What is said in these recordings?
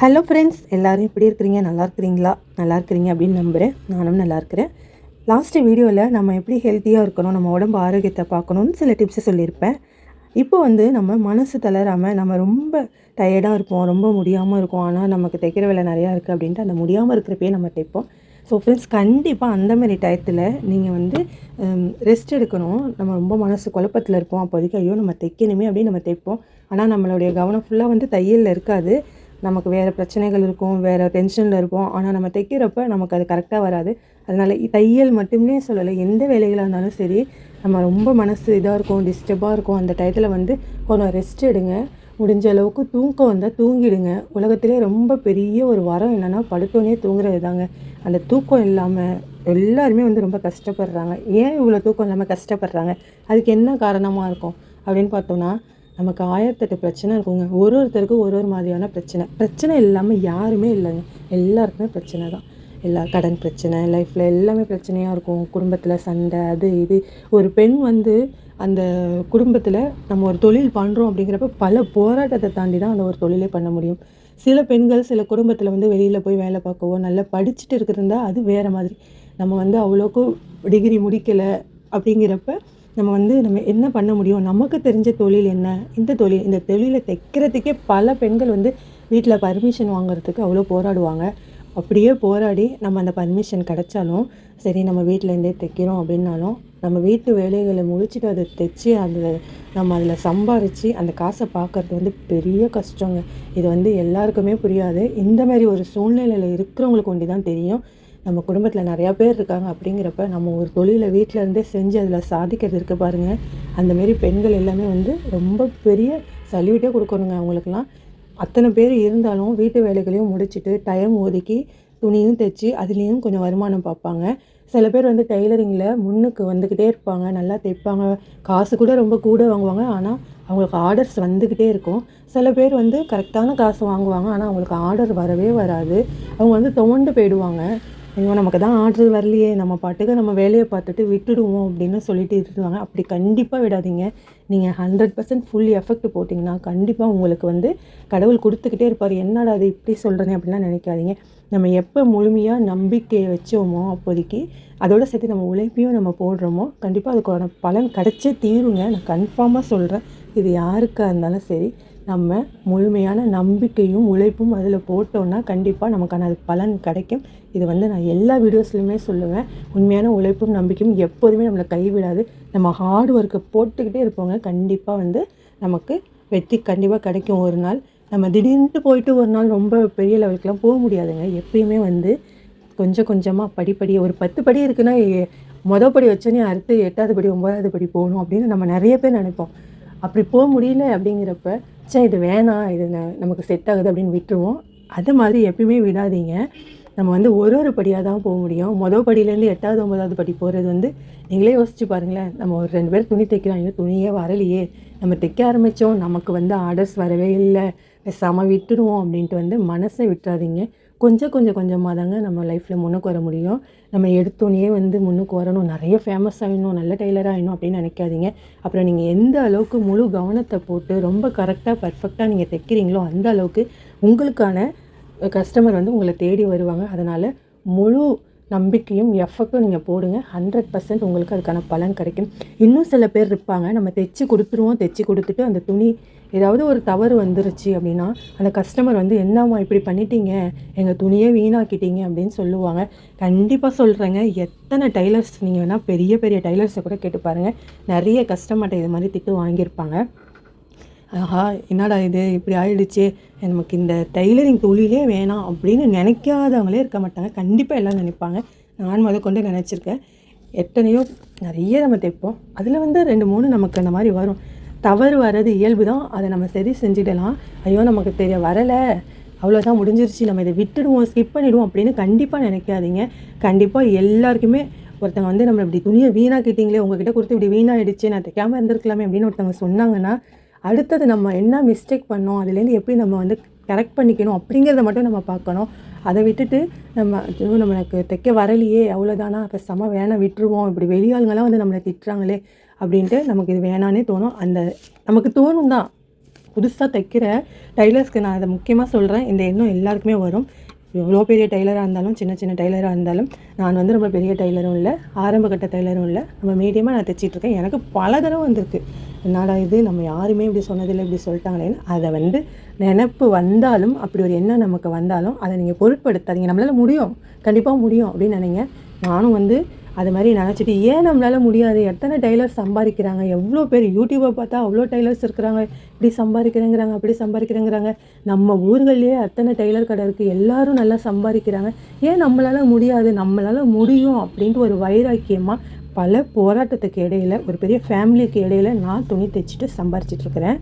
Hello friends எல்லோரும் எப்படி இருக்கிறீங்க? நல்லா இருக்கிறீங்களா? நல்லா இருக்கிறீங்க அப்படின்னு நம்புகிறேன் நானும் நல்லா இருக்கிறேன். லாஸ்ட்டு வீடியோவில் நம்ம எப்படி ஹெல்த்தியாக இருக்கணும் நம்ம உடம்பு ஆரோக்கியத்தை பார்க்கணும்னு சில டிப்ஸை சொல்லியிருப்பேன். இப்போ வந்து நம்ம மனசு தளராமல் நம்ம ரொம்ப டயர்டாக இருப்போம் ரொம்ப முடியாமல் இருக்கும். ஆனால் நமக்கு தைக்கிற வேலை நிறையா இருக்குது அப்படின்ட்டு அந்த முடியாமல் இருக்கிறப்பே நம்ம தைப்போம். ஸோ ஃப்ரெண்ட்ஸ் கண்டிப்பாக அந்த மாதிரி டயத்தில் நீங்கள் வந்து ரெஸ்ட் எடுக்கணும். நம்ம ரொம்ப மனசு குழப்பத்தில் இருப்போம். அப்போதைக்கு ஐயோ நம்ம தைக்கணுமே அப்படின்னு நம்ம தைப்போம். ஆனால் நம்மளுடைய கவனம் ஃபுல்லாக வந்து தையலில் இருக்காது. நமக்கு வேறு பிரச்சனைகள் இருக்கும் வேறு டென்ஷனில் இருப்போம் ஆனால் நம்ம தைக்கிறப்ப நமக்கு அது கரெக்டாக வராது. அதனால் தையல் மட்டுமே சொல்லலை. எந்த வேலைகளாக இருந்தாலும் சரி நம்ம ரொம்ப மனசு இதாக இருக்கும் டிஸ்டர்பாக இருக்கும். அந்த டயத்தில் வந்து கொஞ்சம் ரெஸ்ட் எடுங்க. முடிஞ்ச அளவுக்கு தூக்கம் வந்தால் தூங்கிடுங்க. உலகத்திலே ரொம்ப பெரிய ஒரு வரம் என்னென்னா படுத்தோன்னே தூங்குறது தாங்க. அந்த தூக்கம் இல்லாமல் எல்லாருமே வந்து ரொம்ப கஷ்டப்படுறாங்க. ஏன் இவ்வளோ தூக்கம் இல்லாமல் கஷ்டப்படுறாங்க? அதுக்கு என்ன காரணமாக இருக்கும்? அப்படின்னு பார்த்தோன்னா நமக்கு ஆயிரத்தெட்டு பிரச்சனை இருக்குங்க. ஒரு ஒருத்தருக்கும் ஒரு ஒரு மாதிரியான பிரச்சனை. பிரச்சனை இல்லாமல் யாருமே இல்லைங்க. எல்லாருக்குமே பிரச்சனை தான். எல்லா கடன் பிரச்சனை லைஃப்பில் எல்லாமே பிரச்சனையாக இருக்கும். குடும்பத்தில் சண்டை அது இது. ஒரு பெண் வந்து அந்த குடும்பத்தில் நம்ம ஒரு தொழில் பண்ணுறோம் அப்படிங்கிறப்ப பல போராட்டத்தை தாண்டி தான் அந்த ஒரு தொழிலே பண்ண முடியும். சில பெண்கள் சில குடும்பத்தில் வந்து வெளியில் போய் வேலை பார்க்கவோ நல்லா படிச்சுட்டு இருக்கிறதா அது வேறு மாதிரி. நம்ம வந்து அவ்வளோக்கு டிகிரி முடிக்கலை அப்படிங்கிறப்ப நம்ம வந்து நம்ம என்ன பண்ண முடியும்? நமக்கு தெரிஞ்ச தொழில் என்ன? இந்த தொழில் இந்த தொழிலை தைக்கிறதுக்கே பல பெண்கள் வந்து வீட்டில் பர்மிஷன் வாங்குறதுக்கு அவ்வளோ போராடுவாங்க. அப்படியே போராடி நம்ம அந்த பர்மிஷன் கிடைச்சாலும் சரி நம்ம வீட்டிலேருந்தே தைக்கிறோம் அப்படின்னாலும் நம்ம வீட்டு வேலைகளை முடிச்சுட்டு அதை தைச்சி அதில் நம்ம அதில் சம்பாரித்து அந்த காசை பார்க்குறது வந்து பெரிய கஷ்டங்க. இது வந்து எல்லாருக்குமே புரியாது. இந்த மாதிரி ஒரு சூழ்நிலையில் இருக்கிறவங்களுக்கு ஒண்டி தான் தெரியும். நம்ம குடும்பத்தில் நிறையா பேர் இருக்காங்க அப்படிங்கிறப்ப நம்ம ஒரு தொழிலை வீட்டில் இருந்தே செஞ்சு அதில் சாதிக்கிறது இருக்க பாருங்கள் அந்தமாரி பெண்கள் எல்லாமே வந்து ரொம்ப பெரிய சல்யூட்டே கொடுக்கணுங்க அவங்களுக்குலாம் அத்தனை பேர் இருந்தாலும் வீட்டு வேலைகளையும் முடிச்சுட்டு டைம் ஒதுக்கி துணியும் தைச்சி அதுலேயும் கொஞ்சம் வருமானம் பார்ப்பாங்க. சில பேர் வந்து டெய்லரிங்கில் முன்னுக்கு வந்துக்கிட்டே இருப்பாங்க நல்லா தைப்பாங்க. காசு கூட ரொம்ப கூட வாங்குவாங்க. ஆனால் அவங்களுக்கு ஆர்டர்ஸ் வந்துக்கிட்டே இருக்கும். சில பேர் வந்து கரெக்டான காசு வாங்குவாங்க. ஆனால் அவங்களுக்கு ஆர்டர் வரவே வராது. அவங்க வந்து துவண்டு போயிடுவாங்க. ஐயோ நமக்கு தான் ஆர்டர் வரலையே. நம்ம பாட்டுக்கு நம்ம வேலையை பார்த்துட்டு விட்டுடுவோம் அப்படின்னு சொல்லிட்டு இருந்தாங்க அப்படி கண்டிப்பாக விடாதீங்க. நீங்கள் ஹண்ட்ரட் பர்சன்ட் ஃபுல் எஃபெக்ட் போட்டிங்கன்னா கண்டிப்பாக உங்களுக்கு வந்து கடவுள் கொடுத்துக்கிட்டே இருப்பார். என்னடா அது இப்படி சொல்கிறேனே அப்படிலாம் நினைக்காதீங்க. நம்ம எப்போ முழுமையாக நம்பிக்கையை வச்சோமோ அப்போதைக்கு அதோட சேர்த்து நம்ம உழைப்பையும் நம்ம போடுறோமோ கண்டிப்பாக அதுக்கான பலன் கிடச்சே தீருங்க. நான் கன்ஃபார்மாக சொல்கிறேன் இது யாருக்காக இருந்தாலும் சரி நம்ம முழுமையான நம்பிக்கையும் உழைப்பும் அதில் போட்டோன்னா கண்டிப்பாக நமக்கான அது பலன் கிடைக்கும். இது வந்து நான் எல்லா வீடியோஸ்லையுமே சொல்லுவேன். உண்மையான உழைப்பும் நம்பிக்கையும் எப்போதுமே நம்மளை கைவிடாது. நம்ம ஹார்ட் ஒர்க்கை போட்டுக்கிட்டே இருப்போங்க கண்டிப்பாக வந்து நமக்கு வெற்றி கண்டிப்பாக கிடைக்கும். ஒரு நாள் நம்ம திடீர்னு போயிட்டு ஒரு நாள் ரொம்ப பெரிய லெவலுக்குலாம் போக முடியாதுங்க. எப்பயுமே வந்து கொஞ்சம் கொஞ்சமாக படிப்படி ஒரு பத்து படி இருக்குன்னா மொதல் படி வச்சோன்னே அடுத்து எட்டாவது படி ஒம்பதாவது படி போகணும் அப்படின்னு நம்ம நிறைய பேர் நினைப்போம். அப்படி போக முடியல அப்படிங்கிறப்ப சே இது வேணாம் இது நமக்கு செட் ஆகுது அப்படின்னு விட்டுருவோம். அது மாதிரி எப்பயுமே விடாதீங்க. நம்ம வந்து ஒரு ஒரு படியாக தான் போக முடியும். மொதல் படியிலேருந்து எட்டாவது ஒன்பதாவது படி போகிறது வந்து நீங்களே யோசிச்சு பாருங்களேன். நம்ம ஒரு ரெண்டு பேர் துணி தைக்கிறாங்க துணியே வரலையே. நம்ம தைக்க ஆரம்பித்தோம் நமக்கு வந்து ஆர்டர்ஸ் வரவே இல்லை. பேசாமல் விட்டுடுவோம் அப்படின்ட்டு வந்து மனசை விட்டுறாதீங்க. கொஞ்சம் கொஞ்சம் கொஞ்சமாக தாங்க நம்ம லைஃப்பில் முன்னுக்கு வர முடியும். நம்ம எடுத்தோன்னே வந்து முன்னுக்கு வரணும். நிறைய ஃபேமஸ் ஆகிடணும் நல்ல டெய்லராக ஆகிடணும் அப்படின்னு நினைக்காதீங்க. அப்புறம் நீங்கள் எந்த அளவுக்கு முழு கவனத்தை போட்டு ரொம்ப கரெக்டாக பர்ஃபெக்டாக நீங்கள் தைக்கிறீங்களோ அந்த அளவுக்கு உங்களுக்கான கஸ்டமர் வந்து உங்களை தேடி வருவாங்க. அதனால் முழு நம்பிக்கையும் எஃபர்ட்டும் நீங்கள் போடுங்க. ஹண்ட்ரட் பர்சன்ட் உங்களுக்கு அதுக்கான பலன் கிடைக்கும். இன்னும் சில பேர் இருப்பாங்க. நம்ம தைச்சி கொடுத்துருவோம். தைச்சி கொடுத்துட்டு அந்த துணி ஏதாவது ஒரு தவறு வந்துருச்சு அப்படின்னா அந்த கஸ்டமர் வந்து என்னம்மா இப்படி பண்ணிட்டீங்க? எங்கள் துணியே வீணாக்கிட்டீங்க அப்படின்னு சொல்லுவாங்க. கண்டிப்பாக சொல்கிறேங்க எத்தனை டைலர்ஸ் நீங்கள் வேணால் பெரிய பெரிய டைலர்ஸை கூட கேட்டு பாருங்கள் நிறைய கஸ்டமர்கிட்ட இது மாதிரி திட்டு வாங்கியிருப்பாங்க. ஆஹா என்னடா இது? இப்படி ஆயிடுச்சு. நமக்கு இந்த டைலரிங் தொழிலே வேணாம் அப்படின்னு நினைக்காதவங்களே இருக்க மாட்டாங்க. கண்டிப்பாக எல்லாம் நினைப்பாங்க. நான் முத கொண்டு நினச்சிருக்கேன். எத்தனையோ நிறைய நம்ம தைப்போம். அதில் வந்து ரெண்டு மூணு நமக்கு அந்த மாதிரி வரும். தவறு வர்றது இயல்பு தான். அதை நம்ம சரி செஞ்சிடலாம். ஐயோ நமக்கு தெரிய வரலை. அவ்வளோதான் முடிஞ்சிருச்சு. நம்ம இதை விட்டுடுவோம் ஸ்கிப் பண்ணிவிடுவோம் அப்படின்னு கண்டிப்பாக நினைக்காதீங்க. கண்டிப்பாக எல்லாருக்குமே ஒருத்தவங்க வந்து நம்ம இப்படி துணியை வீணாக்கிட்டீங்களே உங்ககிட்ட கொடுத்து இப்படி வீணாகிடுச்சு நான் தைக்காமல் இருந்திருக்கலாமே அப்படின்னு ஒருத்தவங்க சொன்னாங்கன்னா அடுத்தது நம்ம என்ன மிஸ்டேக் பண்ணோம் அதுலேருந்து எப்படி நம்ம வந்து கரெக்ட் பண்ணிக்கணும் அப்படிங்கிறத மட்டும் நம்ம பார்க்கணும். அதை விட்டுட்டு நம்ம நம்மளுக்கு தைக்க வரலையே அவ்வளோதானா இப்போ செம வேணாம் விட்டுருவோம். இப்படி வெளியாளுங்களாம் வந்து நம்மளை திட்டுறாங்களே அப்படின்ட்டு நமக்கு இது வேணானே தோணும். அந்த நமக்கு தோணும் தான். புதுசாக தைக்கிற டைலர்ஸ்க்கு நான் அதை முக்கியமாக சொல்கிறேன் இந்த எண்ணம் எல்லாருக்குமே வரும். எவ்வளோ பெரிய டைலராக இருந்தாலும் சின்ன சின்ன டைலராக இருந்தாலும் நான் வந்து ரொம்ப பெரிய டைலரும் இல்லை ஆரம்ப கட்ட டைலரும் இல்லை. நம்ம மீடியமாக நான் தைச்சிட்ருக்கேன் எனக்கு பல தடவை வந்திருக்கு. என்னடா இது? நம்ம யாருமே இப்படி சொன்னதில்லை இப்படி சொல்லிட்டாங்களேன்னு அதை வந்து நினப்பு வந்தாலும் அப்படி ஒரு எண்ணம் நமக்கு வந்தாலும் அதை நீங்கள் பொருட்படுத்தாதீங்க. நம்மளால் முடியும். கண்டிப்பாக முடியும் அப்படின்னு நினைங்க. நானும் வந்து அது மாதிரி நினச்சிட்டு ஏன் நம்மளால் முடியாது? எத்தனை டைலர்ஸ் சம்பாதிக்கிறாங்க? எவ்வளோ பேர் யூடியூப்பை பார்த்தா அவ்வளோ டைலர்ஸ் இருக்கிறாங்க. இப்படி சம்பாதிக்கிறேங்கிறாங்க அப்படி சம்பாதிக்கிறேங்கிறாங்க. நம்ம ஊர்கள்லேயே அத்தனை டைலர் கடை இருக்குது எல்லோரும் நல்லா சம்பாதிக்கிறாங்க. ஏன் நம்மளால் முடியாது? நம்மளால் முடியும் அப்படின்ட்டு ஒரு வைராக்கியமாக பல போராட்டத்துக்கு இடையில ஒரு பெரிய ஃபேமிலிக்கு இடையில நான் துணி தைச்சிட்டு சம்பாரிச்சிட்ருக்கிறேன்.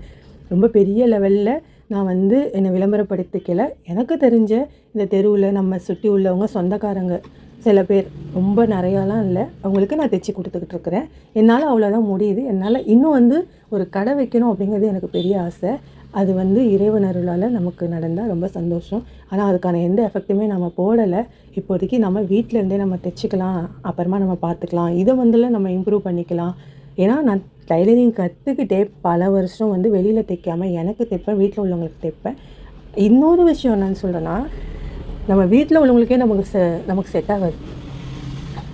ரொம்ப பெரிய லெவலில் நான் வந்து என்னை விளம்பரப்படுத்திக்கல. எனக்கு தெரிஞ்ச இந்த தெருவில் நம்ம சுற்றி உள்ளவங்க சொந்தக்காரங்க சில பேர் ரொம்ப நிறையாலாம் இல்லை. அவங்களுக்கு நான் தைச்சி கொடுத்துக்கிட்டு இருக்கிறேன் என்னால் அவ்வளோதான் முடியுது. என்னால் இன்னும் வந்து ஒரு கடை வைக்கணும் அப்படிங்கிறது எனக்கு பெரிய ஆசை. அது வந்து இறைவன் அருளால் நமக்கு நடந்தால் ரொம்ப சந்தோஷம். ஆனால் அதுக்கான எந்த எஃபெக்ட்டுமே நம்ம போடலை. இப்போதைக்கு நம்ம வீட்டில் இருந்தே நம்ம தைச்சிக்கலாம் அப்புறமா நம்ம பார்த்துக்கலாம் இதை வந்துல நம்ம இம்ப்ரூவ் பண்ணிக்கலாம். ஏன்னா நான் டைலரிங் கற்றுக்கிட்டே பல வருஷம் வந்து வெளியில் தைக்காமல் எனக்கு தைப்பேன் வீட்டில் உள்ளவங்களுக்கு தைப்பேன். இன்னொரு விஷயம் என்னன்னு சொல்கிறேன்னா நம்ம வீட்டில் உள்ளவங்களுக்கே நமக்கு செ நமக்கு செட் ஆகாது.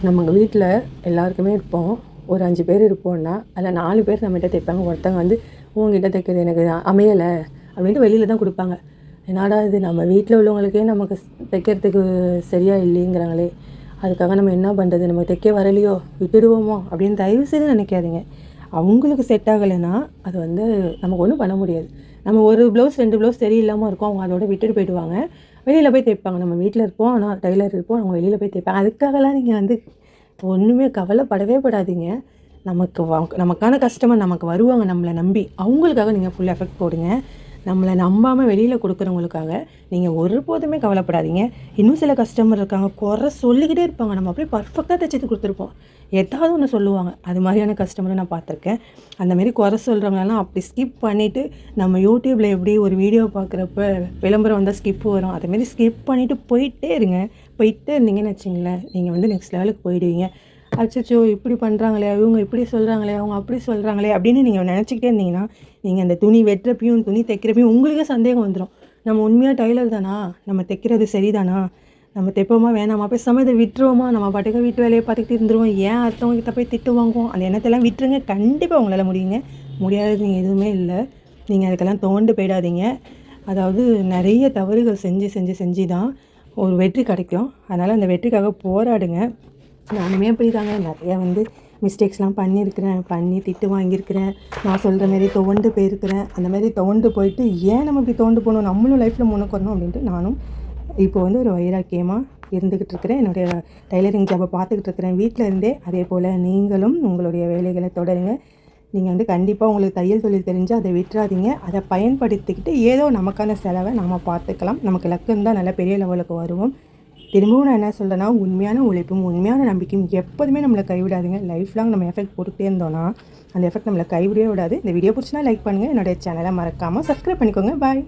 நம்ம வீட்டில் எல்லாருக்குமே இருப்போம். ஒரு அஞ்சு பேர் இருப்போம்னா அதில் நாலு பேர் நம்மகிட்ட தைப்பாங்க. ஒருத்தங்க வந்து உங்ககிட்ட தைக்கிறது எனக்கு அமையலை அப்படின்ட்டு வெளியில் தான் கொடுப்பாங்க. என்னடா இது நம்ம வீட்டில் உள்ளவங்களுக்கே நமக்கு தைக்கிறதுக்கு சரியாக இல்லைங்கிறாங்களே. அதுக்காக நம்ம என்ன பண்ணுறது நம்ம தைக்க வரலையோ? விட்டுடுவோமோ? அப்படின்னு தயவு செய்து நினைக்காதீங்க. அவங்களுக்கு செட் ஆகலைன்னா அது வந்து நமக்கு ஒன்றும் பண்ண முடியாது. நம்ம ஒரு ப்ளவுஸ் ரெண்டு ப்ளவுஸ் சரியில்லாமல் இருக்கும் அவங்க அதோட விட்டுட்டு போயிடுவாங்க. வெளியில் போய் தைப்பாங்க. நம்ம வீட்டில் இருப்போம் ஆனால் டைலர் இருப்போம் அவங்க வெளியில் போய் தைப்பாங்க. அதுக்காகலாம் நீங்கள் வந்து ஒன்றுமே கவலைப்படவே படாதீங்க. நமக்கு நமக்கான கஸ்டமர் நமக்கு வருவாங்க நம்மளை நம்பி. அவங்களுக்காக நீங்கள் ஃபுல் எஃபெக்ட் போடுங்க. நம்மளை நம்பாமல் வெளியில் கொடுக்குறவங்களுக்காக நீங்கள் ஒருபோதுமே கவலைப்படாதீங்க. இன்னும் சில கஸ்டமர் இருக்காங்க குறை சொல்லிக்கிட்டே இருப்பாங்க. நம்ம அப்படியே பர்ஃபெக்டாக தைச்சது கொடுத்துருப்போம். ஏதாவது ஒன்று சொல்லுவாங்க. அது மாதிரியான கஸ்டமரை நான் பார்த்துருக்கேன். அந்தமாரி குறை சொல்கிறவங்களெல்லாம் அப்படி ஸ்கிப் பண்ணிவிட்டு நம்ம யூடியூப்பில் எப்படி ஒரு வீடியோ பார்க்குறப்ப விளம்பரம் வந்தால் ஸ்கிப் வரும். அதுமாரி ஸ்கிப் பண்ணிவிட்டு போயிட்டே இருங்க. போயிட்டே இருந்தீங்கன்னு வச்சிங்களேன் நீங்கள் வந்து நெக்ஸ்ட் லெவலுக்கு போயிடுவீங்க. அச்சோ இப்படி பண்ணுறாங்களே இவங்க இப்படி சொல்கிறாங்களே அவங்க அப்படி சொல்கிறாங்களே அப்படின்னு நீங்கள் நினச்சிக்கிட்டே இருந்தீங்கன்னா நீங்கள் அந்த துணி வெட்டுறப்பையும் துணி தைக்கிறப்பையும் உங்களுக்கே சந்தேகம் வந்துடும் நம்ம உண்மையாக டைலர் தானா? நம்ம தைக்கிறது சரிதானா? நம்ம தைப்போமா வேணாமா? பேசாமல் இதை விட்டுருவோமா? நம்ம பாட்டுக்க வீட்டு வேலையை பார்த்துக்கிட்டு இருந்துருவோம். ஏன் அடுத்தவங்க கிட்ட போய் திட்டு வாங்குவோம்? அந்த எண்ணத்தெல்லாம் விட்டுருங்க. கண்டிப்பாக உங்களால் முடியுங்க. முடியாதது நீங்கள் எதுவுமே இல்லை. நீங்கள் அதுக்கெல்லாம் தோண்டு போயிடாதீங்க. அதாவது நிறைய தவறுகள் செஞ்சு செஞ்சு செஞ்சு தான் ஒரு வெற்றி கிடைக்கும். அதனால் அந்த வெற்றிக்காக போராடுங்க. நானுமே அப்படி தாங்க நிறையா வந்து மிஸ்டேக்ஸ்லாம் பண்ணியிருக்கிறேன். பண்ணி திட்டு வாங்கியிருக்கிறேன். நான் சொல்கிற மாரி துவண்டு போயிருக்கிறேன். அந்த மாதிரி துவண்டு போயிட்டு ஏன் நம்ம இப்படி தோண்டு போகணும்? நம்மளும் லைஃப்பில் முன்னுக்கு வரணும் அப்படின்ட்டு நானும் இப்போ வந்து ஒரு வைராக்கியமாக இருந்துக்கிட்டு இருக்கிறேன். என்னுடைய டைலரிங் ஜாபை பார்த்துக்கிட்டு இருக்கிறேன். வீட்டில் இருந்தே அதே போல் நீங்களும் உங்களுடைய வேலைகளை தொடருங்க. நீங்கள் வந்து கண்டிப்பாக உங்களுக்கு தையல் தொழில் தெரிஞ்சு அதை விட்டுறாதீங்க. அதை பயன்படுத்திக்கிட்டு ஏதோ நமக்கான செலவை நாம் பார்த்துக்கலாம். நமக்கு லக்குன்னு தான் நல்ல பெரிய லெவலுக்கு வருவோம். திரும்பவும் நான் என்ன சொல்கிறேன்னா உண்மையான உழைப்பும் உண்மையான நம்பிக்கையும் எப்போதுமே நம்மளை கைவிடாதுங்க. லைஃப் லாங் நம்ம எஃபெக்ட் போட்டுகிட்டே இருந்தோம்னா அந்த எஃபெக்ட் நம்மளை கைவிடவே விடாது. இந்த வீடியோ பிடிச்சினா லைக் பண்ணுங்கள் என்னுடைய சேனலை மறக்காமல் சப்ஸ்கிரைப் பண்ணிக்கோங்க. பாய்